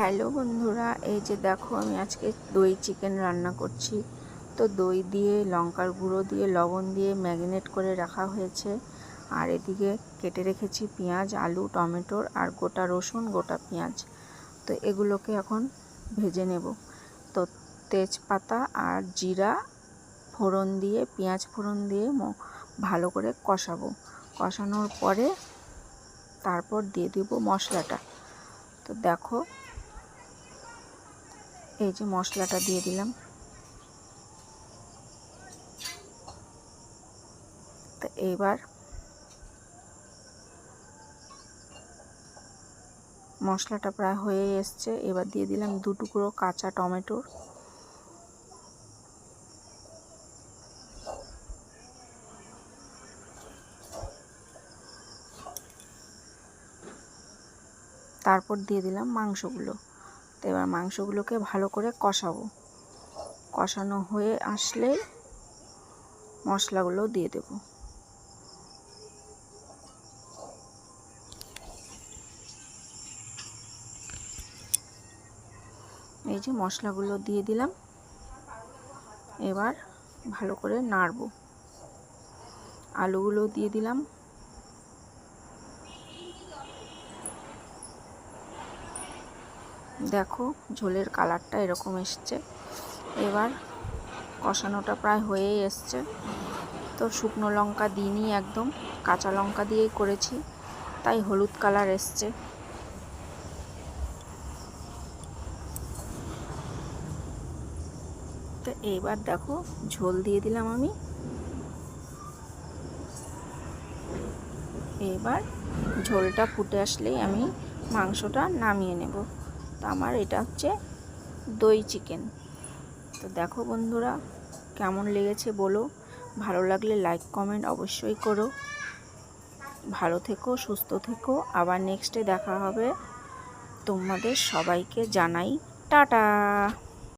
Hello বন্ধুরা, এই যে দেখো আমি আজকে দই চিকেন রান্না করছি। তো দই দিয়ে, লঙ্কার গুঁড়ো দিয়ে, লবণ দিয়ে ম্যারিনেট করে রাখা হয়েছে। আর এদিকে কেটে রেখেছি পেঁয়াজ, আলু টমেটোর আর গোটা রসুন, গোটা পেঁয়াজ। তো এগুলোকে এখন ভেজে নেব। তো তেজপাতা আর জিরা ফোড়ন দিয়ে, পেঁয়াজ ফোড়ন দিয়ে ভালো করে কষাবো। কষানোর পরে তারপর দিয়ে দেবো মশলাটা। তো দেখো এই যে মশলাটা দিয়ে দিলাম। তো এইবার মশলাটা প্রায় হয়ে এসছে। এবার দিয়ে দিলাম দু টুকরো কাঁচা টমেটোর তারপর দিয়ে দিলাম মাংসগুলো। তো এবার মাংসগুলোকে ভালো করে কষাবো। কষানো হয়ে আসলে মশলাগুলো দিয়ে দেব। এই যে মশলাগুলো দিয়ে দিলাম। এবার ভালো করে নাড়ব। আলুগুলো দিয়ে দিলাম। দেখো, ঝোলের কালারটা এরকম এসছে। এবার কষানোটা প্রায় হয়েই এসছে। তো শুকনো লঙ্কা দিইনি একদম, কাঁচা লঙ্কা দিয়েই করেছি, তাই হলুদ কালার এসছে। তো এইবার দেখো, ঝোল দিয়ে দিলাম আমি। এবার ঝোলটা ফুটে আসলেই আমি মাংসটা নামিয়ে নেব। তো আমার এটা হচ্ছে দই চিকেন। তো দেখো বন্ধুরা, কেমন লেগেছে বলো? ভালো লাগলে লাইক কমেন্ট অবশ্যই করো। ভালো থেকো, সুস্থ থেকো। আবার নেক্সটে দেখা হবে। তোমাদের সবাইকে জানাই টাটা।